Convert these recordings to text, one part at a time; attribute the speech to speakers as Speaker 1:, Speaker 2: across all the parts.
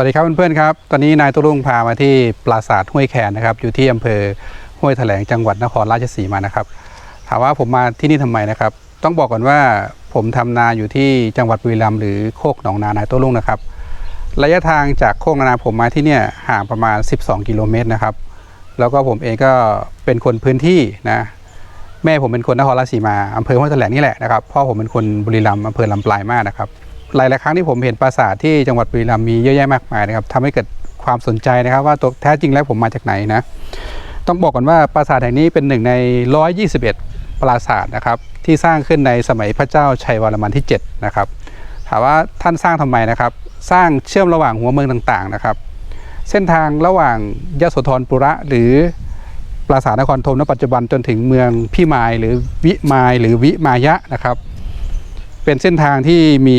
Speaker 1: วัสดีครับเพื่อนๆครับ ตอนนี้นายตุรุ่งพามาที่ปราสาทห้วยแคนนะครับ อยู่ที่อำเภอห้วยแถลงจังหวัดนครราชสีมานะครับ ถามว่าผมมาที่นี่ทำไมนะครับ ต้องบอกก่อนว่าผมทำนาอยู่ที่จังหวัดบุรีรัมย์หรือโคกหนองนานายตุรุ่งนะครับ ระยะทางจากโคกนานาผมมาที่เนี่ยห่างประมาณ 12 กิโลเมตรนะครับ แล้วก็ผมเองก็เป็นคนพื้นที่นะ แม่ผมเป็นคนนครราชสีมาอำเภอห้วยแถลงนี่แหละนะครับ พ่อผมเป็นคนบุรีรัมย์อำเภอลำปลายมาศนะครับ หลายๆครั้งที่ผมเห็นปราสาทที่จังหวัดบุรีรัมย์มีเยอะแยะมากมายนะครับทำให้เกิดความสนใจนะครับ ว่าตัวแท้จริงแล้วผมมาจากไหนนะต้องบอกก่อนว่าปราสาทแห่งนี้เป็นหนึ่งใน 121 ปราสาทนะครับที่สร้างขึ้นในสมัยพระเจ้าชัยวรมันที่ 7 นะครับถามว่าท่านสร้างทำไมนะครับ สร้างเชื่อมระหว่างหัวเมืองต่างๆนะครับ เส้นทางระหว่างยโสธรปุระหรือปราสาทนครธมณปัจจุบันจนถึงเมืองพี่มายหรือวิมายหรือวิมายะนะครับ เป็นเส้นทางที่มี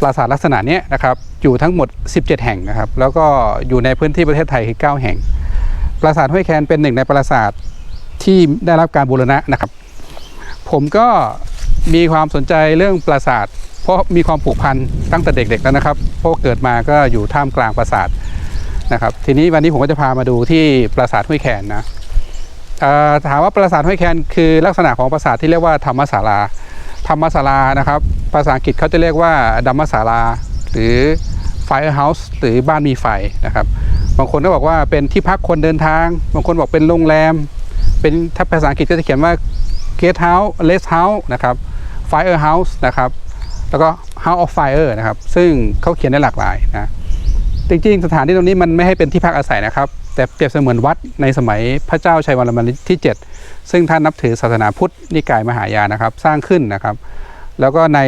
Speaker 1: ปราสาทลักษณะนี้นะครับอยู่ทั้งหมด 17 แห่งนะครับ แล้วก็อยู่ในพื้นที่ประเทศไทยคือ9แห่ง ปราสาทห้วยแคนเป็นหนึ่งในปราสาทที่ได้รับการบูรณะนะครับ ผมก็มีความสนใจเรื่องปราสาท เพราะมีความผูกพันตั้งแต่เด็กๆแล้วนะครับ เพราะเกิดมาก็อยู่ท่ามกลางปราสาทนะครับ ทีนี้วันนี้ผมก็จะพามาดูที่ปราสาทห้วยแคนนะถามว่าปราสาทห้วยแคนคือลักษณะของปราสาทที่เรียกว่าธรรมศาลา ธรรมศาลานะครับ ภาษาอังกฤษเขาจะเรียกว่าดัมมศาลา หรือ Firehouse หรือบ้านมีไฟนะครับ บางคนก็บอกว่าเป็นที่พักคนเดินทาง บางคนบอกเป็นโรงแรม เป็นถ้าภาษาอังกฤษก็จะเขียนว่า Guest House Rest House นะครับ Firehouse นะครับ แล้วก็ House of Fire นะครับ ซึ่งเขาเขียนได้หลากหลายนะ จริงๆ สถานที่ตรงนี้มันไม่ให้เป็นที่พักอาศัยนะครับ แต่เปรียบเสมือนวัดในสมัยพระเจ้าชัยวรมันที่ 7 ซึ่งท่านนับถือศาสนาพุทธนิกายมหายานะครับ สร้างขึ้นนะครับ แล้วก็ใน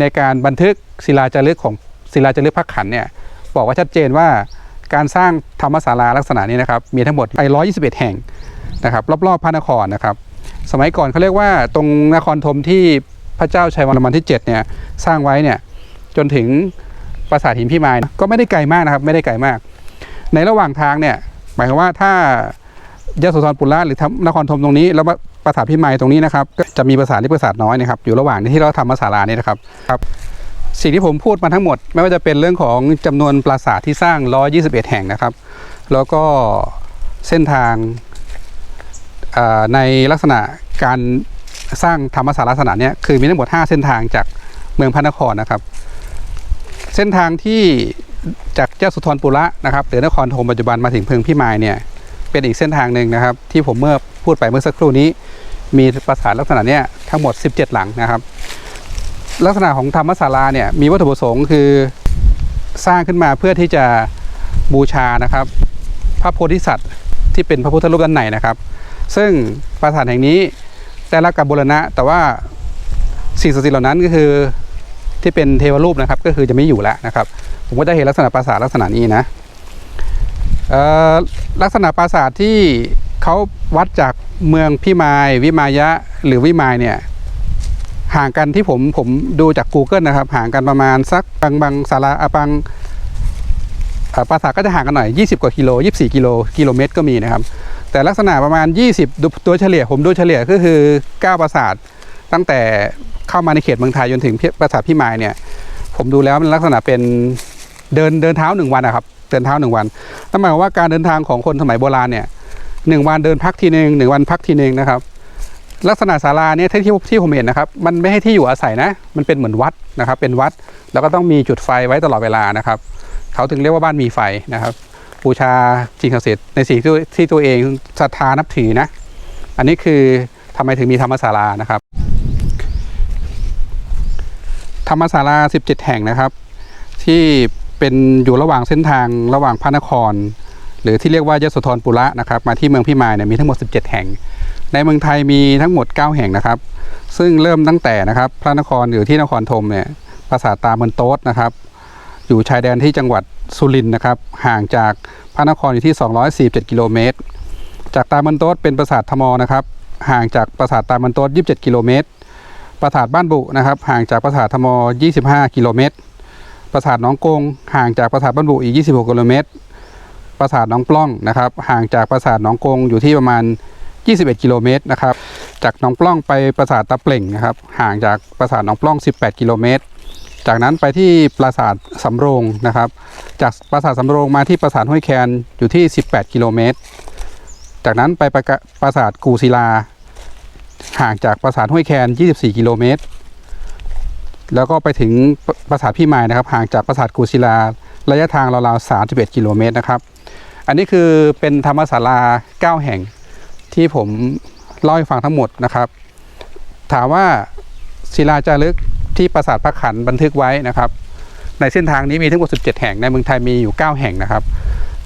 Speaker 1: ในการบันทึกศิลาจารึกของศิลาจารึกพระขันเนี่ยบอกว่าชัดเจนว่าการสร้างธรรมศาลาลักษณะนี้นะครับ มีทั้งหมดไป 121 แห่งนะครับ รอบๆพระนครนะครับ สมัยก่อนเขาเรียกว่าตรงนครธมที่พระเจ้าชัยวรมันที่7เนี่ยสร้างไว้เนี่ยจนถึงปราสาทหินพี่มายก็ไม่ได้ไกลมากนะครับ ไม่ได้ไกลมาก ในระหว่างทางเนี่ย หมายความว่าถ้ายโสธรปุระหรือทำนครธมตรงนี้แล้วปราสาทพิมายตรงนี้นะครับก็จะมีปราสาทที่ปราสาทน้อยนะครับอยู่ระหว่างที่เราทำมาศาลานี้นะครับครับสิ่งที่ผมพูดมาทั้งหมด ไม่ว่าจะเป็นเรื่องของจำนวนปราสาทที่สร้าง 121 แห่งนะครับ แล้วก็เส้นทางในลักษณะการสร้างธรรมศาสตร์ลักษณะเนี้ยคือมีทั้งหมด 5 เส้นทางจากเมืองพระนครนะครับ เส้นทางที่ จากเจ้าสุทรปุระนะครับหรือนครธมปัจจุบันมาถึงเพิงพี่มายเนี่ยเป็นอีกเส้นทางหนึ่งนะครับ ที่ผมเมื่อพูดไปเมื่อสักครู่นี้ มีปราสาทลักษณะเนี้ยทั้งหมด 17 หลังนะครับ ลักษณะของธรรมศาลาเนี่ยมีวัตถุประสงค์คือสร้างขึ้นมาเพื่อที่จะบูชานะครับ พระโพธิสัตว์ที่เป็นพระพุทธรูปด้านในนะครับ ซึ่งปราสาทแห่งนี้ได้รับการบูรณะ แต่ว่าสิ่งศักดิ์สิทธิ์เหล่านั้นก็คือ ที่เป็นเทวรูปนะครับ ก็คือจะไม่อยู่แล้วนะครับ ผมก็จะเห็นลักษณะปราสาทลักษณะนี้นะเออลักษณะปราสาทที่เขาวัดจากเมืองพิมายวิมายะหรือวิมายเนี่ยห่างกันที่ผมผมดูจาก Google นะครับ ห่างกันประมาณสักบางบางสาราอะบางปราสาทก็จะห่างกันหน่อย 20 กว่ากิโล 24 กิโลกิโลเมตรก็มีนะครับ แต่ลักษณะประมาณ 20 ตัวเฉลี่ยผมดูเฉลี่ยก็คือ 9 ปราสาทตั้งแต่ เข้ามาในเขตเมืองไทยจนถึงปราสาทพิมายเนี่ย ผมดูแล้วมันลักษณะเป็นเดินเดินเท้าหนึ่งวันนะครับ เดินเท้าหนึ่งวันนั่นหมายว่าการเดินทางของคนสมัยโบราณเนี่ยหนึ่งวันเดินพักทีหนึ่งหนึ่งวันพักทีหนึ่งนะครับ ลักษณะศาลาเนี่ยที่ที่ผมเห็นนะครับ มันไม่ให้ที่อยู่อาศัยนะ มันเป็นเหมือนวัดนะครับ เป็นวัดแล้วก็ต้องมีจุดไฟไว้ตลอดเวลานะครับ เขาถึงเรียกว่าบ้านมีไฟนะครับบูชาจริงศักดิ์สิทธิ์ในสิ่งที่ที่ตัวเองศรัทธานับถือนะ อันนี้คือทำไมถึงมีธรรมศาลานะครับ ธรรมศาลา 17 แห่งนะครับ ที่เป็นอยู่ระหว่างเส้นทางระหว่างพระนคร หรือที่เรียกว่ายโสธรปุระนะครับมาที่เมืองพิมายเนี่ยมีทั้งหมด 17 แห่ง ในเมืองไทยมีทั้งหมด 9 แห่งนะครับ ซึ่งเริ่มตั้งแต่นะครับ พระนครอยู่ที่นครธมเนี่ยปราสาทตาเมืองโต๊ดนะครับ อยู่ชายแดนที่จังหวัดสุรินทร์นะครับ ห่างจากพระนครอยู่ที่ 247 กิโลเมตร จากตามันโต๊ดเป็นปราสาทธมอนะครับห่างจากปราสาทตามันโต๊ด27 กิโลเมตร ปราสาทบ้านบุนะครับ ห่างจากปราสาทธมอ25 กิโลเมตร ปราสาทหนองกง ห่างจากปราสาทบ้านบุอีก 26 กิโลเมตร ปราสาทหนองปล้องนะครับ ห่างจากปราสาทหนองกงอยู่ที่ประมาณ 21 กิโลเมตรนะครับ จากหนองปล้องไปปราสาทตะเปล่งนะครับ ห่างจากปราสาทหนองปล้อง 18 กิโลเมตร จากนั้นไปที่ปราสาทสำโรงนะครับ จากปราสาทสำโรงมาที่ปราสาทห้วยแคนอยู่ที่ 18 กิโลเมตร จากนั้นไปประกะปราสาทกูศิลา ห่างจากปราสาทห้วยแคน 24 กิโลเมตร แล้วก็ไปถึงปราสาทพี่มายนะครับ ห่างจากปราสาทกูศิลา ระยะทางราวๆ 31 กิโลเมตรนะครับ อันนี้คือเป็นธรรมศาลา 9 แห่งที่ผมเล่าให้ฟังทั้งหมดนะครับ ถามว่าศิลาจารึกที่ปราสาทพระขันบันทึกไว้นะครับ ในเส้นทางนี้มีทั้งหมด 17 แห่งในเมืองไทยมีอยู่ 9 แห่งนะครับ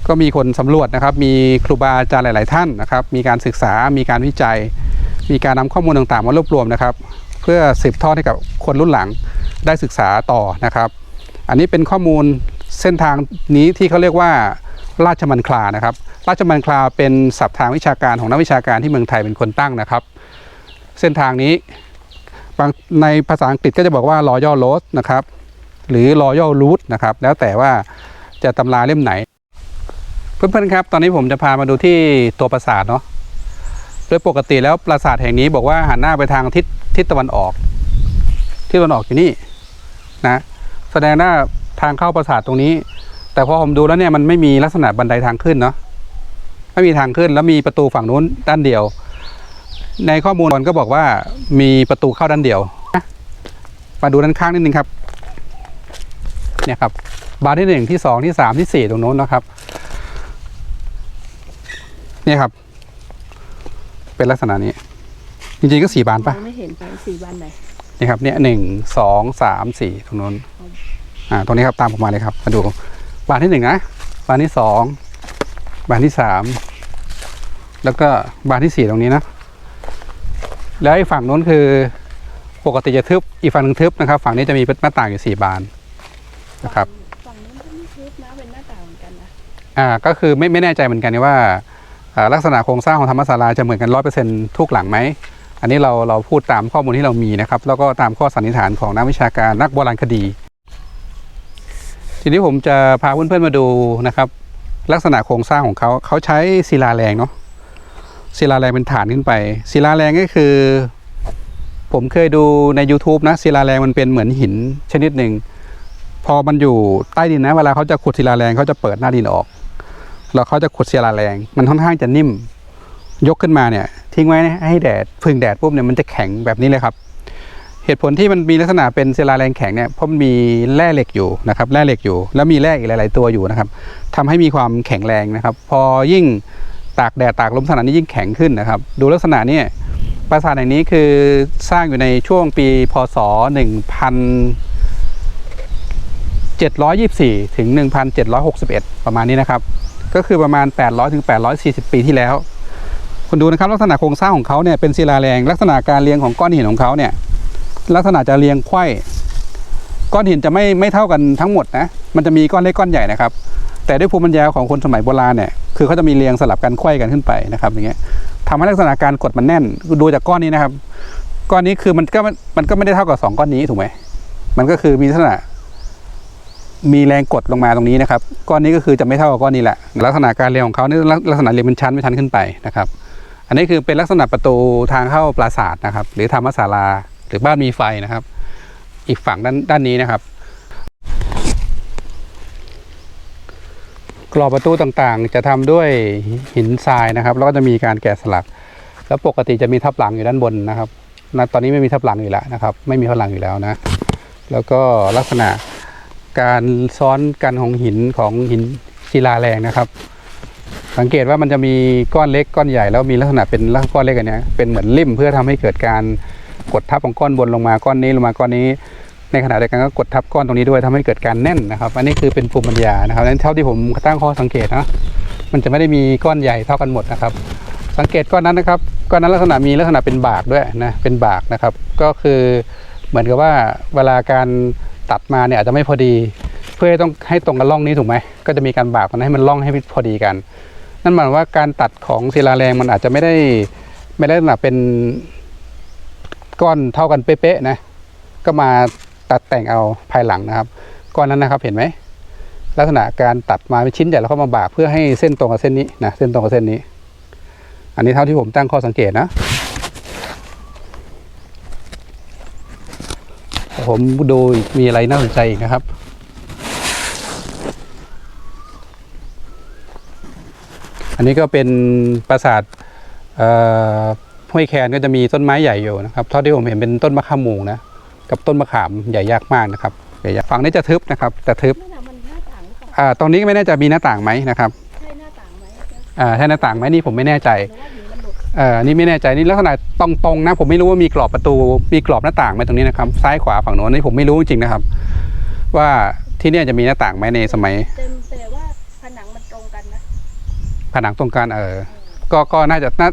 Speaker 1: ก็มีคนสำรวจนะครับ มีครูบาอาจารย์หลาย ๆ ท่านนะครับ มีการศึกษา มีการวิจัย มีการนำข้อมูลต่างๆมารวบรวมนะครับ เพื่อสืบทอดให้กับคนรุ่นหลังได้ศึกษาต่อนะครับ อันนี้เป็นข้อมูลเส้นทางนี้ที่เขาเรียกว่าราชมังคลานะครับ ราชมังคลาเป็นศัพท์ทางวิชาการของนักวิชาการที่เมืองไทยเป็นคนตั้งนะครับ เส้นทางนี้ในภาษาอังกฤษก็จะบอกว่า Royal Road นะครับ หรือ Royal Route นะครับ แล้วแต่ว่าจะตำราเล่มไหน เพื่อนๆครับ ตอนนี้ผมจะพามาดูที่ตัวปราสาทเนาะ โดยปกติแล้วปราสาทแห่งนี้บอกว่าหันหน้าไปทางทิศทิศตะวันออกทิศตะวันออกอยู่นี่นะแสดงหน้าทางเข้าปราสาทตรงนี้ แต่พอผมดูแล้วเนี่ยมันไม่มีลักษณะบันไดทางขึ้นเนาะไม่มีทางขึ้นแล้วมีประตูฝั่งนู้นด้านเดียว ในข้อมูลก็บอกว่ามีประตูเข้าด้านเดียวมาดูด้านข้างนิดนึงครับ เนี่ยครับ บานที่หนึ่งที่สองที่สามที่สี่ตรงโน้นนะครับ เนี่ยครับ เป็นลักษณะนี้ จริงๆก็สี่บานปะ
Speaker 2: มองไม่เห็นไปสี่วันไหน
Speaker 1: นี่ครับเนี่ยหนึ่งสองสามสี่ตรงโน้นอ่าตรงนี้ครับตามผมมาเลยครับ มาดูบานที่หนึ่งนะบานที่สองบานที่สามแล้วก็บานที่สี่ตรงนี้นะ แล้วไอ้ฝั่งโน้นคือปกติจะทึบอีกฝั่งหนึ่งทึบนะครับ ฝั่งนี้จะมีหน้าต่างอยู่สี่บานนะครับ
Speaker 2: ฝั่งนู้นก็ไม่ทึบนะเป็นหน้าต่างเหมือนกันนะ
Speaker 1: อ่าก็คือไม่ไม่แน่ใจเหมือนกันนะว่าอ่า ลักษณะโครงสร้างของธรรมศาลาจะเหมือนกันร้อยเปอร์เซ็นทุกหลังไหม อันนี้เราเราพูดตามข้อมูลที่เรามีนะครับ แล้วก็ตามข้อสันนิษฐานของนักวิชาการนักโบราณคดี ทีนี้ผมจะพาเพื่อนๆมาดูนะครับ ลักษณะโครงสร้างของเขาเขาใช้ศิลาแรงเนาะศิลาแรงเป็นฐานขึ้นไป ศิลาแรงก็คือ ผมเคยดูใน YouTube นะศิลาแรงมันเป็นเหมือนหินชนิดหนึ่งพอมันอยู่ใต้ดินนะ เวลาเขาจะขุดศิลาแรงเขาจะเปิดหน้าดินออก แล้วเขาจะขุดศิลาแรง มันค่อนข้างจะนิ่ม ยกขึ้นมาเนี่ย ทิ้งไว้ให้แดดพึ่งแดดปุ๊บเนี่ยมันจะแข็งแบบนี้เลยครับ เหตุผลที่มันมีลักษณะเป็นศิลาแรงแข็งเนี่ยเพราะมันมีแร่เหล็กอยู่นะครับแร่เหล็กอยู่ แล้วมีแร่อีกหลาย ๆ ตัวอยู่นะครับทำให้มีความแข็งแรงนะครับ พอยิ่งตากแดดตากลมลักษณะนี้ยิ่งแข็งขึ้นนะครับ ดูลักษณะเนี่ยปราสาทแห่งนี้คือสร้างอยู่ในช่วงปีพศ 1724 ถึง 1761 ประมาณนี้นะครับ ก็คือประมาณ 800ถึง840 ปีที่แล้ว คุณดูนะครับลักษณะโครงสร้างของเขาเนี่ยเป็นศิลาแรง ลักษณะการเรียงของก้อนหินของเขาเนี่ยลักษณะจะเรียงไขว้ก้อนหินจะไม่ไม่เท่ากันทั้งหมดนะมันจะมีก้อนเล็กก้อนใหญ่นะครับ แต่ด้วยภูมิปัญญาของคนสมัยโบราณเนี่ยคือเขาจะมีเรียงสลับกันไขว้กันขึ้นไปนะครับอย่างเงี้ยทำให้ลักษณะการกดมันแน่นดูจากก้อนนี้นะครับ ก้อนนี้คือมันก็มันก็ไม่ได้เท่ากับสองก้อนนี้ถูกไหมมันก็คือมีลักษณะ มีแรงกดลงมาตรงนี้นะครับ ก้อนนี้ก็คือจะไม่เท่ากับก้อนนี้แหละ ลักษณะการเรียงของเขานี่ลักษณะเรียงเป็นชั้นเป็นชั้นขึ้นไปนะครับ อันนี้คือเป็นลักษณะประตูทางเข้าปราสาทนะครับ หรือธรรมศาลาหรือบ้านมีไฟนะครับ อีกฝั่งด้านด้านนี้นะครับ กรอบประตูต่างๆ จะทำด้วยหินทรายนะครับ แล้วก็จะมีการแกะสลัก แล้วปกติจะมีทับหลังอยู่ด้านบนนะครับณตอนนี้ไม่มีทับหลังอยู่แล้วนะครับ ไม่มีทับหลังอยู่แล้วนะ แล้วก็ลักษณะ การซ้อนกันของหินของหินศิลาแรงนะครับ สังเกตว่ามันจะมีก้อนเล็กก้อนใหญ่แล้วมีลักษณะเป็นลักก้อนเล็กอันเนี้ยเป็นเหมือนริ่มเพื่อทำให้เกิดการกดทับของก้อนบนลงมาก้อนนี้ลงมาก้อนนี้ในขณะเดียวกันก็กดทับก้อนตรงนี้ด้วยทำให้เกิดการแน่นนะครับ อันนี้คือเป็นภูมิปัญญานะครับนั้นเท่าที่ผมตั้งข้อสังเกตนะมันจะไม่ได้มีก้อนใหญ่เท่ากันหมดนะครับ สังเกตก้อนนั้นนะครับก้อนนั้นลักษณะมีลักษณะเป็นบากด้วยนะเป็นบากนะครับ ก็คือเหมือนกับว่าเวลาการ ตัดมาเนี่ยอาจจะไม่พอดี เพื่อให้ต้องให้ตรงกับร่องนี้ถูกไหมก็จะมีการบากมันให้มันร่องให้พอดีกัน นั่นหมายว่าการตัดของศิลาแรงมันอาจจะไม่ได้ไม่ได้ลักษณะเป็นก้อนเท่ากันเป๊ะๆนะก็มาตัดแต่งเอาภายหลังนะครับ ก้อนนั้นนะครับเห็นไหมลักษณะการตัดมาเป็นชิ้นใหญ่แล้วก็มาบากเพื่อให้เส้นตรงกับเส้นนี้นะเส้นตรงกับเส้นนี้ อันนี้เท่าที่ผมตั้งข้อสังเกตนะโอ ผมดูมีอะไรน่าสนใจอีกนะครับ อันนี้ก็เป็นปราสาทเอ่อห้วยแคนก็จะมีต้นไม้ใหญ่อยู่นะครับเท่าที่ผมเห็นเป็นต้นมะขามหมูนะกับต้นมะขามใหญ่ยากมากนะครับใหญ่ยักฝั่งนี้จะทึบนะครับจะทึบ
Speaker 2: ไม่น่ะมันหน้าต่างหรือเปล่า
Speaker 1: อ่าตรงนี้ก็ไม่แน่ใจมีหน้าต่างไหมนะครับ
Speaker 2: ใช่หน้าต่างไหมจ๊ะ
Speaker 1: อ่าใช่หน้าต่างไหมนี่ผมไม่แน่ใจ
Speaker 2: หรือว่าหินมันหลุด
Speaker 1: เอ่อนี่ไม่แน่ใจนี่ลักษณะตรงๆนะ ผมไม่รู้ว่ามีกรอบประตู มีกรอบหน้าต่างไหมตรงนี้นะครับ ซ้ายขวาฝั่งโน้นนี่ผมไม่รู้จริงๆนะครับ ว่าที่เนี่ยจะมีหน้าต่างไหมในสมัย
Speaker 2: เต็มแต่ว่าผนังมันตรงกันนะ
Speaker 1: ผนังตรงกลางเออ ก็ก็น่าจะน่า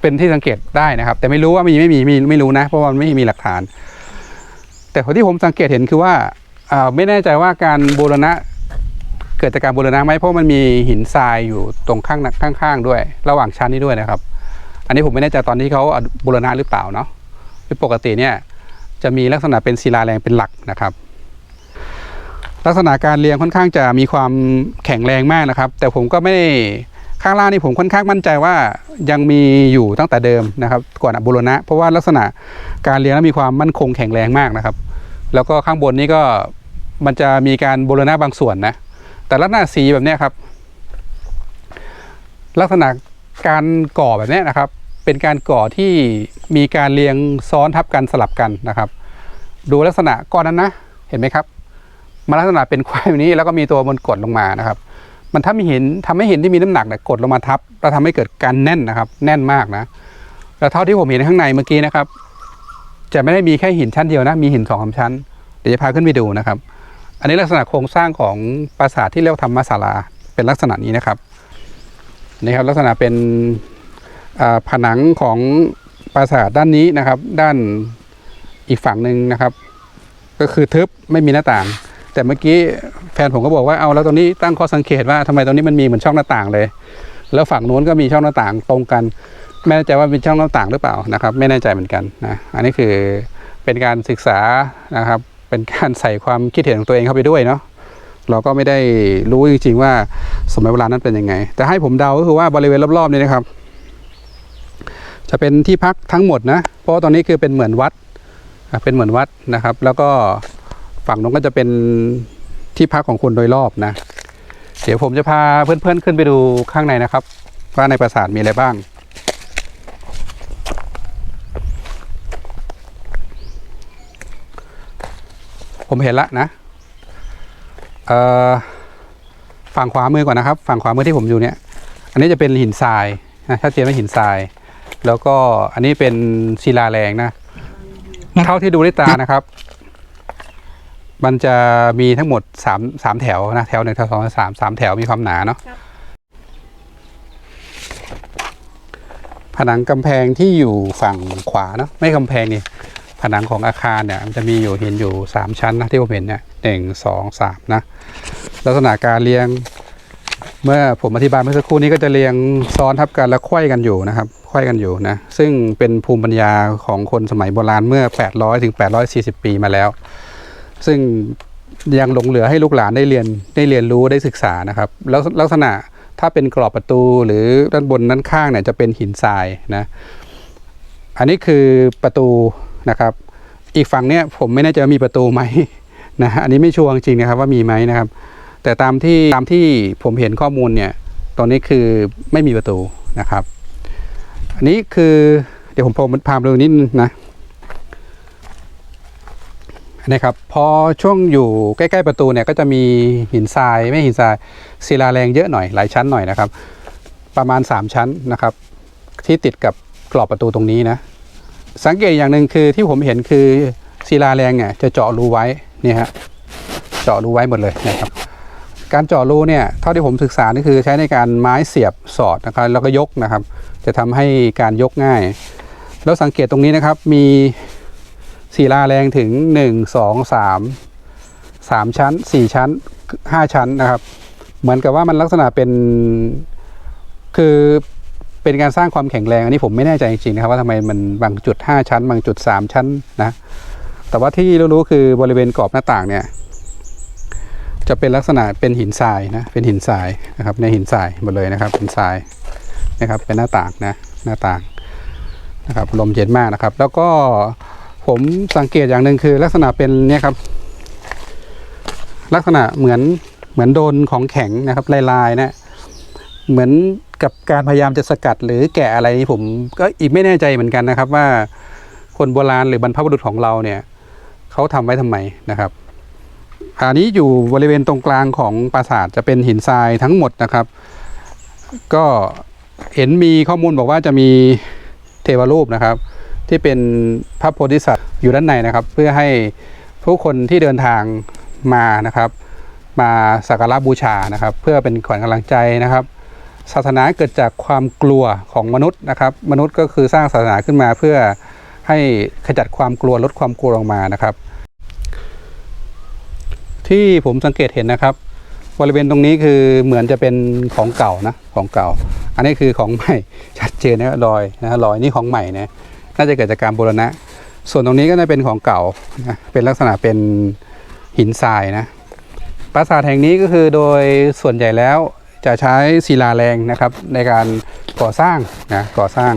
Speaker 1: เป็นที่สังเกตได้นะครับ แต่ไม่รู้ว่ามีไม่มีมีไม่รู้นะ เพราะว่ามันไม่มีหลักฐาน แต่ที่ผมสังเกตเห็นคือว่าอ่าไม่แน่ใจว่าการบูรณะเกิดจากการบูรณะไหมเพราะมันมีหินทรายอยู่ตรงข้างข้างๆด้วย ระหว่างชั้นนี้ด้วยนะครับ อันนี้ผมไม่แน่ใจตอนที่เขาบูรณะหรือเปล่าเนาะคือปกติเนี่ยจะมีลักษณะเป็นศิลาแรงเป็นหลักนะครับ ลักษณะการเรียงค่อนข้างจะมีความแข็งแรงมากนะครับ แต่ผมก็ไม่ได้ข้างล่างนี่ผมค่อนข้างมั่นใจว่ายังมีอยู่ตั้งแต่เดิมนะครับ ก่อนอบูรณะ เพราะว่าลักษณะการเรียงแล้วมีความมั่นคงแข็งแรงมากนะครับ แล้วก็ข้างบนนี่ก็มันจะมีการบูรณะบางส่วนนะแต่ลักษณะสีแบบนี้ครับ ลักษณะ การก่อแบบนี้นะครับ เป็นการก่อที่มีการเรียงซ้อนทับกันสลับกันนะครับ ดูลักษณะก้อนนั้นนะเห็นไหมครับมันลักษณะเป็นควายแบบนี้แล้วก็มีตัวบนกดลงมานะครับ มันถ้ามีหินทำให้หินที่มีน้ำหนักเนี่ยกดลงมาทับแล้วทำให้เกิดการแน่นนะครับ แน่นมากนะแล้วเท่าที่ผมเห็นข้างในเมื่อกี้นะครับ จะไม่ได้มีแค่หินชั้นเดียวนะ มีหินสองสามชั้น เดี๋ยวจะพาขึ้นไปดูนะครับ อันนี้ลักษณะโครงสร้างของปราสาทที่เรียกว่าธรรมศาลาเป็นลักษณะนี้นะครับ นี่ครับลักษณะเป็นผนังของปราสาทด้านนี้นะครับ ด้านอีกฝั่งหนึ่งนะครับ ก็คือทึบไม่มีหน้าต่าง แต่เมื่อกี้แฟนผมก็บอกว่าเอาแล้วตรงนี้ตั้งข้อสังเกตว่าทำไมตรงนี้มันมีเหมือนช่องหน้าต่างเลย แล้วฝั่งนู้นก็มีช่องหน้าต่างตรงกันไม่แน่ใจว่าเป็นช่องหน้าต่างหรือเปล่านะครับ ไม่แน่ใจเหมือนกันนะอันนี้คือเป็นการศึกษานะครับ เป็นการใส่ความคิดเห็นของตัวเองเข้าไปด้วยเนาะ เราก็ไม่ได้รู้จริงๆว่าสมัยโบราณนั้นเป็นยังไง แต่ให้ผมเดาก็คือว่าบริเวณรอบๆนี้นะครับ จะเป็นที่พักทั้งหมดนะ เพราะตอนนี้คือเป็นเหมือนวัดเป็นเหมือนวัดนะครับ แล้วก็ฝั่งนู้นก็จะเป็นที่พักของคนโดยรอบนะ เดี๋ยวผมจะพาเพื่อนๆขึ้นไปดูข้างในนะครับ ว่าในปราสาทมีอะไรบ้างผมเห็นละนะ ฝั่งขวามือก่อนนะครับ ฝั่งขวามือที่ผมอยู่เนี่ย อันนี้จะเป็นหินทรายนะชัดเจนว่าหินทราย แล้วก็อันนี้เป็นศิลาแรงนะเท่าที่ดูด้วยตานะครับ มันจะมีทั้งหมดสามสามแถวนะแถวหนึ่งแถวสองสามสามแถวมีความหนาเนาะผนังกำแพงที่อยู่ฝั่งขวาเนาะไม่กำแพงนี่ผนังของอาคารเนี่ย มันจะมีอยู่เห็นอยู่สามชั้นนะที่ผมเห็นเนี่ย หนึ่งสองสามนะ ลักษณะการเรียง เมื่อผมอธิบายเมื่อสักครู่นี้ก็จะเรียงซ้อนทับกันแล้วไขว้กันอยู่นะครับไขว้กันอยู่นะ ซึ่งเป็นภูมิปัญญาของคนสมัยโบราณเมื่อ 800ถึง840 ปีมาแล้ว ซึ่งยังหลงเหลือให้ลูกหลานได้เรียนได้เรียนรู้ได้ศึกษานะครับแล้วลักษณะถ้าเป็นกรอบประตูหรือด้านบนด้านข้างเนี่ยจะเป็นหินทรายนะ อันนี้คือประตูนะครับ อีกฝั่งเนี้ยผมไม่แน่ใจว่ามีประตูไหม นะอันนี้ไม่ชัวร์จริงนะครับว่ามีไหมนะครับ แต่ตามที่ตามที่ผมเห็นข้อมูลเนี่ยตอนนี้คือไม่มีประตูนะครับ อันนี้คือเดี๋ยวผมพาพาไปดูนิดนึงนะนะครับพอช่วงอยู่ใกล้ ๆ ประตูเนี่ยก็จะมีหินทรายไม่หินทรายศิลาแรงเยอะหน่อยหลายชั้นหน่อยนะครับ ประมาณ 3 ชั้นนะครับ ที่ติดกับกรอบประตูตรงนี้นะ สังเกตอย่างหนึ่งคือที่ผมเห็นคือศิลาแรงเนี่ยจะเจาะรูไว้ นี่ฮะเจาะรูไว้หมดเลยนะครับ การเจาะรูเนี่ยเท่าที่ผมศึกษานี่คือใช้ในการไม้เสียบสอดนะครับแล้วก็ยกนะครับ จะทำให้การยกง่าย แล้วสังเกตตรงนี้นะครับมีศิลาแรงถึงหนึ่งสองสามสามชั้นสี่ชั้นห้าชั้นนะครับ เหมือนกับว่ามันลักษณะเป็นคือเป็นการสร้างความแข็งแรง อันนี้ผมไม่แน่ใจจริงๆนะครับว่าทำไมมันบางจุด 5 ชั้น บางจุด 3 ชั้นนะ แต่ว่าที่รู้ๆคือบริเวณกรอบหน้าต่างเนี่ย จะเป็นลักษณะเป็นหินทรายนะ เป็นหินทรายนะครับในหินทรายหมดเลยนะครับหินทรายนะครับ เป็นหน้าต่างนะหน้าต่างนะครับลมเย็นมากนะครับ แล้วก็ผมสังเกตอย่างหนึ่งคือลักษณะเป็นเนี่ยครับ ลักษณะเหมือนเหมือนโดนของแข็งนะครับลายๆนะเหมือนกับการพยายามจะสกัดหรือแกะอะไรนี่ผมก็อีกไม่แน่ใจเหมือนกันนะครับว่าคนโบราณหรือบรรพบุรุษของเราเนี่ย เขาทำไว้ทำไมนะครับ อันนี้อยู่บริเวณตรงกลางของปราสาทจะเป็นหินทรายทั้งหมดนะครับ ก็เห็นมีข้อมูลบอกว่าจะมีเทวรูปนะครับ ที่เป็นพระโพธิสัตว์อยู่ด้านในนะครับ เพื่อให้ผู้คนที่เดินทางมานะครับ มาสักการะบูชานะครับ เพื่อเป็นขวัญกำลังใจนะครับศาสนาเกิดจากความกลัวของมนุษย์นะครับ มนุษย์ก็คือสร้างศาสนาขึ้นมาเพื่อ ให้ขจัดความกลัวลดความกลัวลงมานะครับ ที่ผมสังเกตเห็นนะครับ บริเวณตรงนี้คือเหมือนจะเป็นของเก่านะของเก่า อันนี้คือของใหม่ชัดเจนนะรอยนะรอยนี่ของใหม่นะน่าจะเกิดจากการบูรณะ ส่วนตรงนี้ก็น่าเป็นของเก่านะเป็นลักษณะเป็นหินทรายนะปราสาทแห่งนี้ก็คือโดยส่วนใหญ่แล้วจะใช้ศิลาแรงนะครับในการก่อสร้างนะก่อสร้าง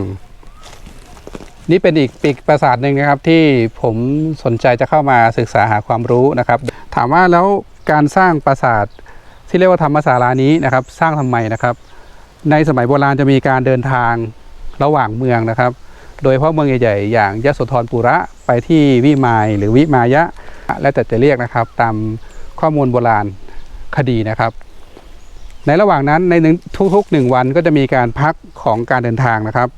Speaker 1: นี่เป็นอีกปีกปราสาทหนึ่งนะครับ ที่ผมสนใจจะเข้ามาศึกษาหาความรู้นะครับ ถามว่าแล้วการสร้างปราสาทที่เรียกว่าธรรมศาลานี้นะครับ สร้างทำไมนะครับ ในสมัยโบราณจะมีการเดินทางระหว่างเมืองนะครับ โดยเฉพาะเมืองใหญ่ๆอย่างยโสธรปุระไปที่วิมายหรือวิมายะ แล้วแต่จะเรียกนะครับตามข้อมูลโบราณคดีนะครับ ในระหว่างนั้นในทุกๆหนึ่งวันก็จะมีการพักของการเดินทางนะครับ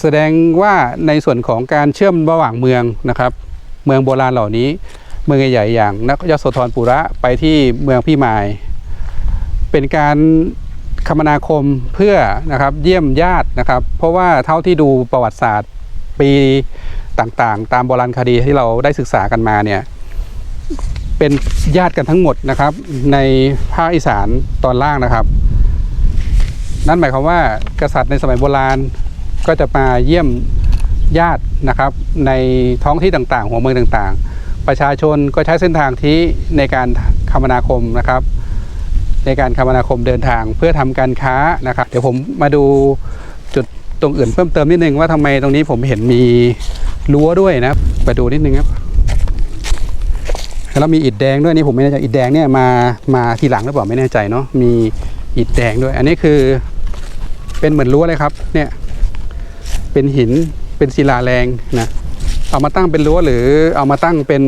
Speaker 1: แสดงว่าในส่วนของการเชื่อมระหว่างเมืองนะครับ เมืองโบราณเหล่านี้ เมืองใหญ่ๆอย่างนครยโสธรปุระไปที่เมืองพี่มาย เป็นการคมนาคมเพื่อนะครับเยี่ยมญาตินะครับ เพราะว่าเท่าที่ดูประวัติศาสตร์ปีต่างๆ ตามโบราณคดีที่เราได้ศึกษากันมาเนี่ยเป็นญาติกันทั้งหมดนะครับ ในภาคอีสานตอนล่างนะครับ นั่นหมายความว่ากษัตริย์ในสมัยโบราณ ก็จะมาเยี่ยมญาตินะครับ ในท้องที่ต่างๆ หัวเมืองต่างๆ ประชาชนก็ใช้เส้นทางที่ในการคมนาคมนะครับ ในการคมนาคมเดินทางเพื่อทำการค้านะครับ เดี๋ยวผมมาดูจุดตรงอื่นเพิ่มเติมนิดนึงว่าทำไมตรงนี้ผมเห็นมีรั้วด้วยนะไปดูนิดนึงครับแล้วมีอิฐแดงด้วยนี่ผมไม่แน่ใจอิฐแดงเนี่ยมามาทีหลังหรือเปล่าไม่แน่ใจเนาะมีอิฐแดงด้วย อันนี้คือเป็นเหมือนรั้วเลยครับเนี่ย เป็นหินเป็นศิลาแรงนะเอามาตั้งเป็นรั้วหรือเอามาตั้งเป็น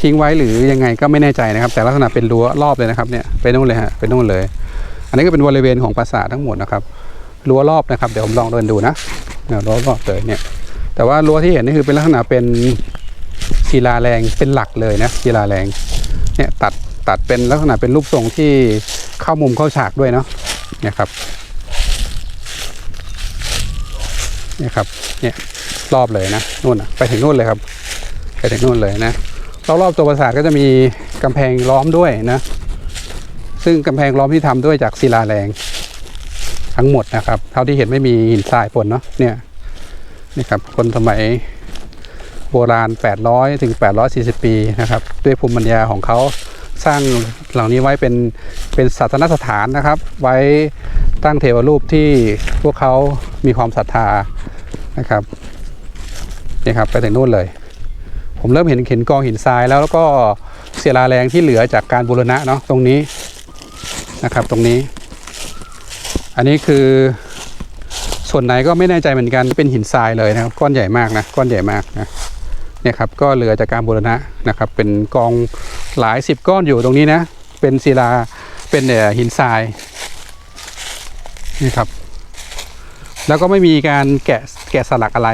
Speaker 1: ทิ้งไว้หรือยังไงก็ไม่แน่ใจนะครับ แต่ลักษณะเป็นรั้วรอบเลยนะครับเนี่ยไปนู่นเลยฮะไปนู่นเลย อันนี้ก็เป็นบริเวณของปราสาททั้งหมดนะครับรั้วรอบนะครับเดี๋ยวผมลองเดินดูนะเนี่ยรั้วรอบเลยเนี่ยแต่ว่ารั้วที่เห็นนี่คือเป็นลักษณะเป็นศิลาแรงเป็นหลักเลยนะศิลาแรงเนี่ยตัดตัดเป็นลักษณะเป็นรูปทรงที่เข้ามุมเข้าฉากด้วยเนาะเนี่ยครับเนี่ครับเนี่ยรอบเลยนะนู่นนะไปถึงนู่นเลยครับ ไปถึงนู่นเลยนะรอบๆตัวปราสาทก็จะมีกำแพงล้อมด้วยนะ ซึ่งกำแพงล้อมที่ทำด้วยจากศิลาแรงทั้งหมดนะครับ เท่าที่เห็นไม่มีหินทรายปนเนาะเนี่ยนี่ครับคนสมัยโบราณ 800 ถึง 840 ปีนะครับ ด้วยภูมิปัญญาของเขาสร้างเหล่านี้ไว้เป็นเป็นศาสนสถานนะครับ ไว้ตั้งเทวรูปที่พวกเขามีความศรัทธา นะครับนี่ครับไปถึงนู่นเลย ผมเริ่มเห็นเห็นกองหินทรายแล้วแล้วก็เสียลาแรงที่เหลือจากการบูรณะเนาะตรงนี้นะครับตรงนี้ อันนี้คือส่วนไหนก็ไม่แน่ใจเหมือนกันเป็นหินทรายเลยนะครับ ก้อนใหญ่มากนะก้อนใหญ่มากนะเนี่ยครับก็เหลือจากการบูรณะนะครับ เป็นกองหลายสิบก้อนอยู่ตรงนี้นะเป็นศิลาเป็นเอ่อหินทรายนี่ครับ แล้วก็ไม่มีการแกะแกะสลักอะไร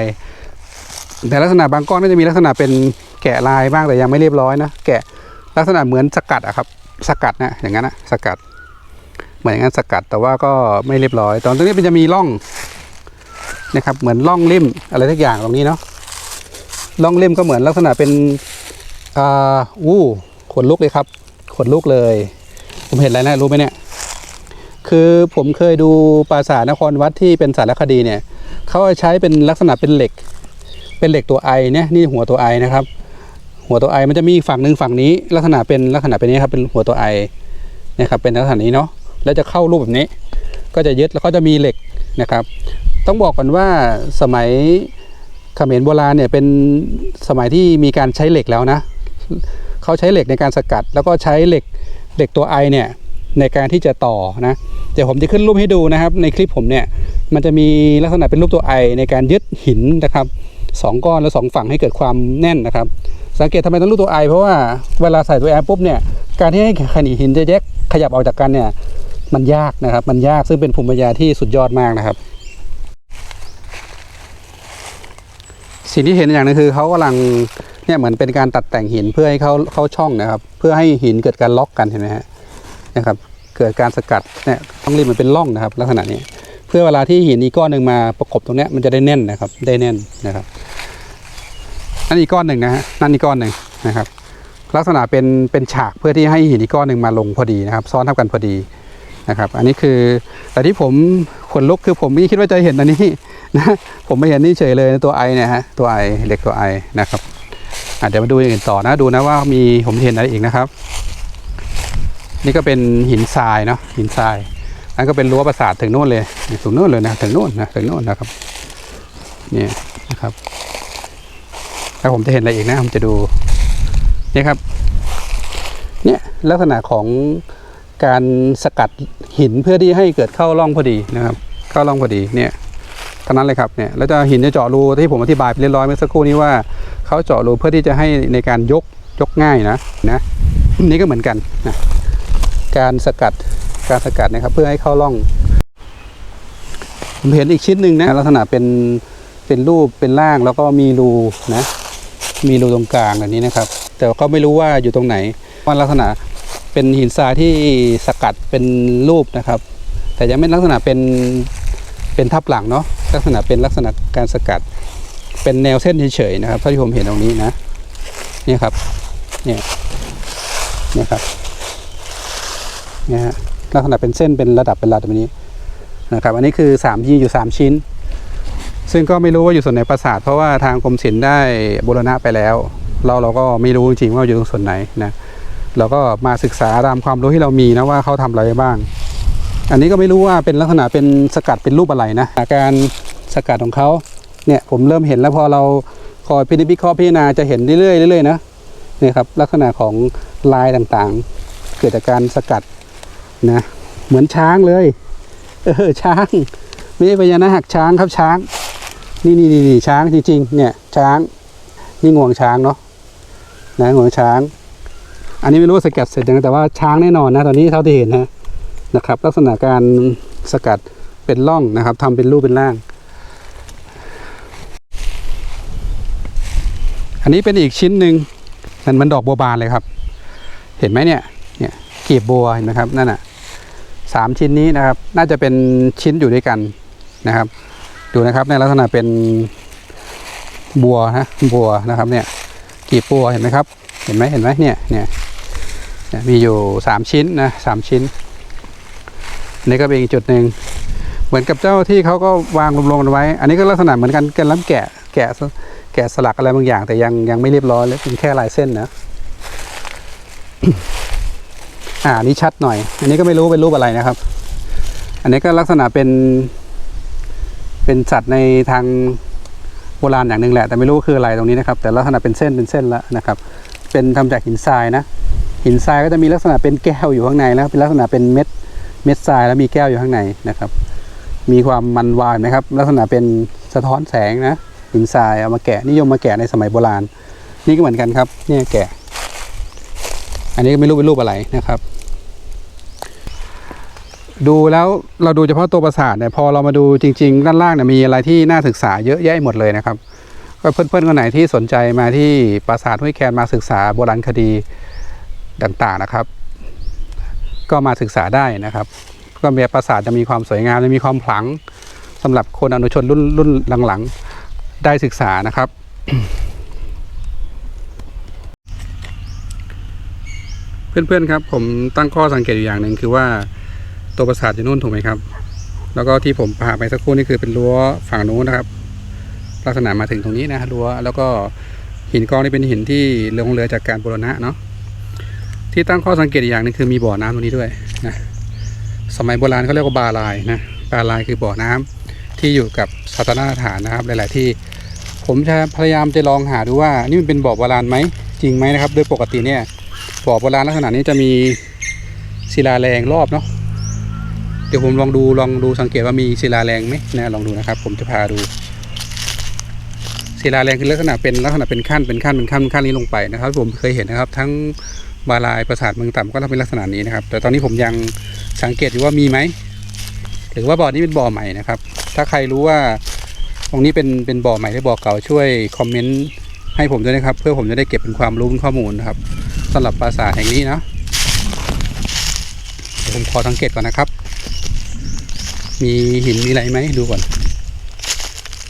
Speaker 1: แต่ลักษณะบางก้อนก็จะมีลักษณะเป็นแกะลายบ้างแต่ยังไม่เรียบร้อยนะแกะลักษณะเหมือนสกัดอะครับ สกัดนะอย่างนั้นนะสกัด เหมือนอย่างนั้นสกัดแต่ว่าก็ไม่เรียบร้อย ตอนตรงนี้มันจะมีร่องนะครับ เหมือนร่องริมอะไรทุกอย่างตรงนี้เนาะล่องเล่มก็เหมือนลักษณะเป็นอ่าอู้ขนลุกเลยครับขนลุกเลย ผมเห็นอะไรนะรู้ไหมเนี่ย คือผมเคยดูปราสาทนครวัดที่เป็นสารคดีเนี่ยเขาใช้เป็นลักษณะเป็นเหล็ก เป็นเหล็กตัวไอเนี่ยนี่หัวตัวไอนะครับ หัวตัวไอมันจะมีฝั่งหนึ่งฝั่งนี้ ลักษณะเป็นลักษณะเป็นนี้ครับเป็นหัวตัวไอเนี่ยครับเป็นลักษณะนี้เนาะแล้วจะเข้ารูปแบบนี้ ก็จะยึดแล้วก็จะมีเหล็กนะครับ ต้องบอกก่อนว่าสมัยเขมรโบราณเนี่ยเป็นสมัยที่มีการใช้เหล็กแล้วนะเขาใช้เหล็กในการสกัด แล้วก็ใช้เหล็กเหล็กตัวไอเนี่ย ในการที่จะต่อนะเดี๋ยวผมจะขึ้นรูปให้ดูนะครับ ในคลิปผมเนี่ยมันจะมีลักษณะเป็นรูปตัวไอในการยึดหินนะครับสองก้อนและสองฝั่งให้เกิดความแน่นนะครับ สังเกตทำไมต้องรูปตัวไอเพราะว่าเวลาใส่ตัวแอร์ปุ๊บเนี่ยการที่ให้ขนีหินจะแยกขยับออกจากกันเนี่ยมันยากนะครับ มันยากซึ่งเป็นภูมิปัญญาที่สุดยอดมากนะครับ สิ่งที่เห็นอย่างหนึงคือเขากำลังเนี่ยเหมือนเป็นการตัดแต่งหินเพื่อให้เขาเข้าช่องนะครับ เพื่อให้หินเกิดการล็อกกันเห็นไหมฮะนะครับ เกิดการสกัดเนี่ยต้องรีบมันเป็นร่องนะครับ ลักษณะนี้เพื่อเวลาที่หินอีกก้อนหนึ่งมาประกบตรงนี้มันจะได้แน่นนะครับ ได้แน่นนะครับนั่นอีกก้อนหนึ่งนะฮะนั่นอีกก้อนหนึ่งนะครับ ลักษณะเป็นเป็นฉากเพื่อที่ให้หินอีกก้อนหนึ่งมาลงพอดีนะครับ ซ้อนทับกันพอดีนะครับ อันนี้คือแต่ที่ผมขนลุกคือผมไม่คิดว่าจะเห็นอันนี้นะผมไม่เห็นนี่เฉยเลยตัวไอเนี่ยฮะตัวไอเหล็กตัวไอนะครับเดี๋ยวมาดูอย่างอื่นต่อนะดูนะว่ามีผมเห็นอะไรอีกนะครับ นี่ก็เป็นหินทรายเนาะหินทรายนั่นก็เป็นรั้วปราสาทถึงโน่นเลยถึงโน่นเลยนะถึงโน่นนะถึงโน่นนะครับเนี่ยนะครับถ้าผมจะเห็นอะไรอีกนะผมจะดูเนี่ยครับเนี่ยลักษณะของการสกัดหินเพื่อที่ให้เกิดเข้าร่องพอดีนะครับ เข้าร่องพอดีเนี่ยท่านั้นเลยครับเนี่ยแล้วจะหินจะเจาะรูที่ผมอธิบายไปเรียบร้อยเมื่อสักครู่นี้ว่าเขาเจาะรูเพื่อที่จะให้ในการยกยกง่ายนะนะนี่ก็เหมือนกันนะ การสกัดการสกัดนะครับ เพื่อให้เข้าร่อง ผมเห็นอีกชิ้นหนึ่งนะลักษณะเป็นเป็นรูปเป็นร่างแล้วก็มีรูนะ มีรูตรงกลางแบบนี้นะครับ แต่ก็ไม่รู้ว่าอยู่ตรงไหนว่าลักษณะเป็นหินทรายที่สกัดเป็นรูปนะครับ แต่ยังไม่ลักษณะเป็นเป็นทับหลังเนาะลักษณะเป็นลักษณะการสกัด เป็นแนวเส้นเฉยๆนะครับเท่าที่ผมเห็นตรงนี้นะนี่ครับเนี่ยนี่ครับ นี่ยฮะลักษณะเป็นเส้นเป็นระดับเป็นระดับแบบนี้นะครับ อันนี้คือ3ที่อยู่ 3 ชิ้น ซึ่งก็ไม่รู้ว่าอยู่ส่วนไหนปราสาท เพราะว่าทางกรมศิลป์ได้บูรณะไปแล้ว เราเราก็ไม่รู้จริงๆว่าอยู่ตรงส่วนไหนนะเราก็มาศึกษาตามความรู้ที่เรามีนะว่าเขาทำอะไรบ้าง อันนี้ก็ไม่รู้ว่าเป็นลักษณะเป็นสกัดเป็นรูปอะไรนะการสกัดของเขาเนี่ยผมเริ่มเห็นแล้วพอเราคอยพินิจพิเคราะห์พิจารณาจะเห็นเรื่อยๆเรื่อยๆนะนี่ครับลักษณะของลายต่างๆ เกิดจากการสกัด นะเหมือนช้างเลย เออช้าง ไม่ใช่พญานาคช้างครับช้าง นี่นี่นี่นช้างจริงๆเนี่ยช้าง นี่งวงช้างเนาะนะงวงช้าง อันนี้ไม่รู้สกัดเสร็จยังแต่ว่าช้างแน่นอนนะตอนนี้เท่าที่เห็นนะนะครับ ลักษณะการสกัดเป็นร่องนะครับทำเป็นรูปเป็นร่าง อันนี้เป็นอีกชิ้นหนึ่งมันมันดอกบัวบานเลยครับ เห็นไหมเนี่ยเนี่ยกีบบัวเห็นไหมครับนั่นน่ะ สามชิ้นนี้นะครับ น่าจะเป็นชิ้นอยู่ด้วยกันนะครับ ดูนะครับในลักษณะเป็นบัวนะบัวนะครับเนี่ยกีบบัวเห็นไหมครับ เห็นไหมเห็นไหมเนี่ยเนี่ยมีอยู่สามชิ้นนะสามชิ้นอันนี้ก็เป็นอีกจุดหนึ่งเหมือนกับเจ้าที่เขาก็วางรวมๆกันไว้ อันนี้ก็ลักษณะเหมือนกันกันล้ำแกะแกะแกะสลักอะไรบางอย่าง แต่ยังยังไม่เรียบร้อยเลยเป็นแค่ลายเส้นนะ อ่านี้ชัดหน่อย อันนี้ก็ไม่รู้เป็นรูปอะไรนะครับ อันนี้ก็ลักษณะเป็นเป็นสัตว์ในทางโบราณอย่างหนึ่งแหละ แต่ไม่รู้คืออะไรตรงนี้นะครับ แต่ลักษณะเป็นเส้นเป็นเส้นแล้วนะครับ เป็นทำจากหินทรายนะ หินทรายก็จะมีลักษณะเป็นแก้วอยู่ข้างในแล้วเป็นลักษณะเป็นเม็ดเม็ดทรายแล้วมีแก้วอยู่ข้างในนะครับ มีความมันวาวเห็นไหมครับ ลักษณะเป็นสะท้อนแสงนะหินทรายเอามาแกะนิยมมาแกะในสมัยโบราณ นี่ก็เหมือนกันครับ เนี่ยแกะ อันนี้ก็ไม่รู้เป็นรูปอะไรนะครับ ดูแล้วเราดูเฉพาะตัวปราสาทเนี่ยพอเรามาดูจริง ๆ ด้านล่างเนี่ยมีอะไรที่น่าศึกษาเยอะแยะหมดเลยนะครับ ก็เพื่อนๆคนไหนที่สนใจมาที่ปราสาทห้วยแคนมาศึกษาโบราณคดีต่างๆนะครับ ก็มาศึกษาได้นะครับก็มีปราสาทจะมีความสวยงามและมีความขลังสำหรับคนอนุชนรุ่นรุ่นหลังๆได้ศึกษานะครับ เพื่อนๆครับ ผมตั้งข้อสังเกตอยู่อย่างหนึ่งคือว่าตัวปราสาทอยู่นู่นถูกไหมครับ แล้วก็ที่ผมพาไปสักครู่นี่คือเป็นรั้วฝั่งนู้นนะครับ ลักษณะมาถึงตรงนี้นะรั้วแล้วก็หินกองนี่เป็นหินที่ลงเรือจากการบูรณะเนาะที่ตั้งข้อสังเกตอย่างหนึงคือมีบ่อน้ำตรงนี้ด้วยนะสมัยโบราณเขาเรียกว่าบาลายนะบาลายคือบ่อน้ำที่อยู่กับสถานสถานนะครับหลาย ๆ ที่ ผมจะพยายามจะลองหาดูว่านี่มันเป็นบ่อโบราณไหมจริงไหมนะครับ โดยปกติเนี่ย บ่อโบราณลักษณะนี้จะมีศิลาแรงรอบเนาะเดี๋ยวผมลองดูลองดูสังเกตว่ามีศิลาแรงไหมนะลองดูนะครับ ผมจะพาดูศิลาแรงคือลักษณะเป็นลักษณะเป็นขั้นเป็นขั้นเป็นขั้นเป็นขั้นนี้ลงไปนะครับ ผมเคยเห็นนะครับ ทั้งบาลายปราสาทเมืองต่ำก็ต้องเป็นลักษณะนี้นะครับ แต่ตอนนี้ผมยังสังเกตอยู่ว่ามีไหมหรือว่าบ่อนี้เป็นบ่อใหม่นะครับ ถ้าใครรู้ว่าตรงนี้เป็นเป็นบ่อใหม่หรือบ่อเก่าช่วยคอมเมนต์ให้ผมด้วยนะครับ เพื่อผมจะได้เก็บเป็นความรู้เป็นข้อมูลนะครับ สำหรับปราสาทแห่งนี้นะเดี๋ยวผมขอสังเกตก่อนนะครับ มีหินมีอะไรไหมดูก่อน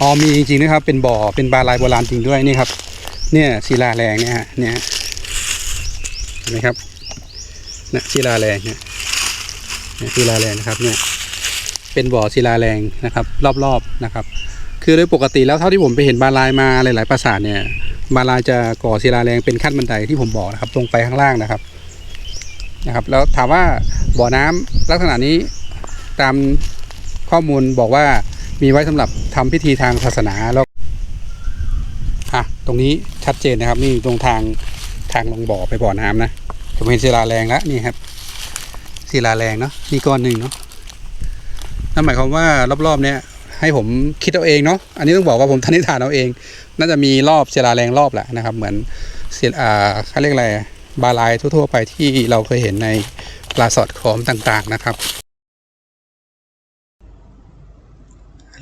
Speaker 1: อ๋อมีจริงๆนะครับ เป็นบ่อเป็นบาลายโบราณจริงด้วยนี่ครับ เนี่ยศิลาแรงเนี่ยฮะเนี่ยเห็นไหมครับเนะศิลาแรงเนี่ยเนี่ยศิลาแรงนะครับเนี่ยเป็นบ่อศิลาแรงนะครับ รอบๆนะครับ คือโดยปกติแล้วเท่าที่ผมไปเห็นบาลายมาหลายๆปราสาทเนี่ย บาลายจะก่อศิลาแรงเป็นขั้นบันไดที่ผมบอกนะครับ ลงไปข้างล่างนะครับนะครับ แล้วถามว่าบ่อน้ำลักษณะนี้ตามข้อมูลบอกว่ามีไว้สำหรับทำพิธีทางศาสนาแล้วอะตรงนี้ชัดเจนนะครับนี่ตรงทางทางลงบ่อไปบ่อน้ำนะผมเห็นศิลาแรงแล้วนี่ครับศิลาแรงเนาะนี่ก้อนหนึ่งเนาะนั่นหมายความว่ารอบๆ เนี้ย ให้ผมคิดเอาเองเนาะอันนี้ต้องบอกว่าผมทันิฐานเอาเอง น่าจะมีรอบศิลาแรงรอบแหละนะครับ เหมือนศิลอ่าเขาเรียกอะไรบาลายทั่วๆไปที่เราเคยเห็นในปราสาทขอมต่างๆนะครับ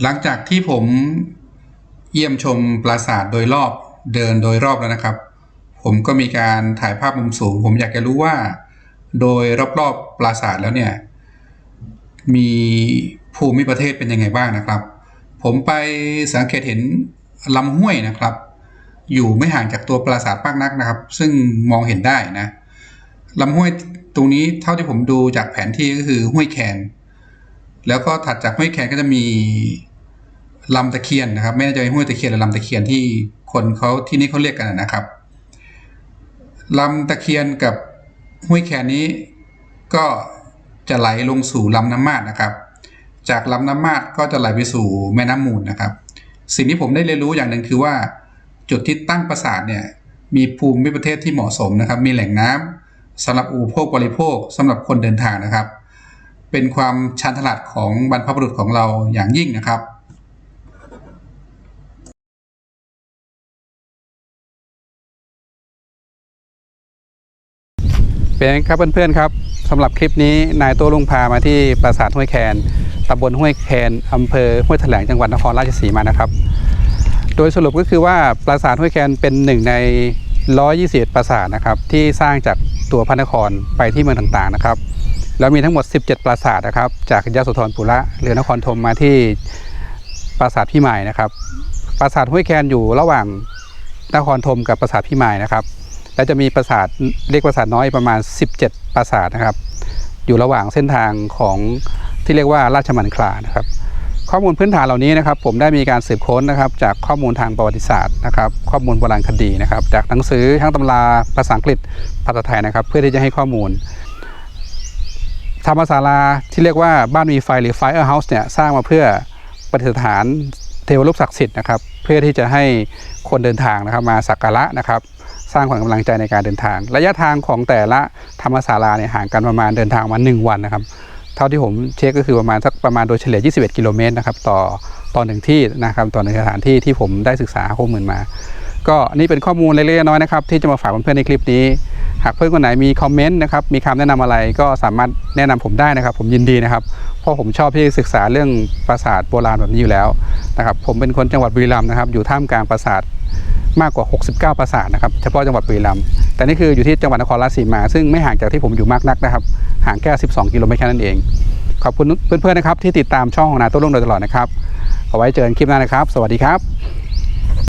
Speaker 1: หลังจากที่ผมเยี่ยมชมปราสาทโดยรอบเดินโดยรอบแล้วนะครับ ผมก็มีการถ่ายภาพมุมสูง ผมอยากจะรู้ว่า โดยรอบๆปราสาทแล้วเนี่ย มี ภูมิประเทศเป็นยังไงบ้างนะครับ ผมไปสังเกตเห็นลำห้วยนะครับ อยู่ไม่ห่างจากตัวปราสาทมากนักนะครับ ซึ่งมองเห็นได้นะลำห้วยตรงนี้เท่าที่ผมดูจากแผนที่ก็คือห้วยแคนแล้วก็ถัดจากห้วยแคนก็จะมีลำตะเคียนนะครับ ไม่แน่ใจว่าห้วยตะเคียนหรือลำตะเคียนที่คนเขาที่นี่เขาเรียกกันนะครับลำตะเคียนกับห้วยแคนนี้ก็จะไหลลงสู่ลำน้ำมาดนะครับ จากลำน้ำมาดก็จะไหลไปสู่แม่น้ำมูลนะครับ สิ่งที่ผมได้เรียนรู้อย่างหนึ่งคือว่า จุดที่ตั้งปราสาทเนี่ยมีภูมิประเทศที่เหมาะสมนะครับ มีแหล่งน้ำสำหรับอุปโภคบริโภคสำหรับคนเดินทางนะครับ เป็นความชันฉลาดของบรรพบุรุษของเราอย่างยิ่งนะครับ เป็นครับเพื่อนๆครับสำหรับคลิปนี้นายโต้ลุงพามาที่ปราสาทห้วยแคนตำบลห้วยแคนอำเภอห้วยแถลงจังหวัดนครราชสีมานะครับ โดยสรุปก็คือว่าปราสาทห้วยแคนเป็นหนึ่งใน 121ปราสาทนะครับที่สร้างจากตัวพระนครไปที่เมืองต่างๆนะครับแล้วมีทั้งหมด 17 ปราสาทนะครับ จากยโสธรปุระหรือนครธมมาที่ปราสาทพี่ใหมายนะครับ ปราสาทห้วยแคนอยู่ระหว่างนครธมกับปราสาทพี่ใหมายนะครับ และจะมีปราสาทเรียกปราสาทน้อยประมาณ 17 ปราสาทนะครับ อยู่ระหว่างเส้นทางของที่เรียกว่าราชมังคลานะครับ ข้อมูลพื้นฐานเหล่านี้นะครับ ผมได้มีการสืบค้นนะครับ จากข้อมูลทางประวัติศาสตร์นะครับ ข้อมูลโบราณคดีนะครับ จากหนังสือทั้งตำราภาษาอังกฤษภาษาไทยนะครับ เพื่อที่จะให้ข้อมูลธรรมศาลาที่เรียกว่าบ้านมีไฟหรือ Fire House เนี่ยสร้างมาเพื่อประดิษฐานเทวรูปศักดิ์สิทธิ์นะครับ เพื่อที่จะให้คนเดินทางนะครับมาสักการะนะครับ สร้างขวัญกำลังใจในการเดินทาง ระยะทางของแต่ละธรรมศาลาเนี่ยห่างกันประมาณเดินทางมา1วันนะครับ เท่าที่ผมเช็คก็คือประมาณสักประมาณโดยเฉลี่ย 21 กิโลเมตรนะครับต่อต่อหนึ่งที่นะครับต่อหนึ่งสถานที่ที่ผมได้ศึกษาข้อมูลมา ก็นี่เป็นข้อมูลเล็กๆน้อยๆนะครับที่จะมาฝากเพื่อนๆในคลิปนี้ หากเพื่อนคนไหนมีคอมเมนต์นะครับมีคำแนะนำอะไรก็สามารถแนะนำผมได้นะครับ ผมยินดีนะครับเพราะผมชอบที่ศึกษาเรื่องปราสาทโบราณแบบนี้อยู่แล้วนะครับผมเป็นคนจังหวัดบุรีรัมย์นะครับอยู่ท่ามกลางปราสาท มากกว่า 69 ปราสาทนะครับ เฉพาะจังหวัดบุรีรัมย์แต่นี่คืออยู่ที่จังหวัดนครราชสีมา ซึ่งไม่ห่างจากที่ผมอยู่มากนักนะครับ ห่างแค่ 12 กิโลเมตรแค่นั้นเอง ขอบคุณเพื่อนๆนะครับที่ติดตามช่องของนาโต้รุ่งโดยตลอดนะครับเอาไว้เจอกันคลิปหน้านะครับ สวัสดีครับ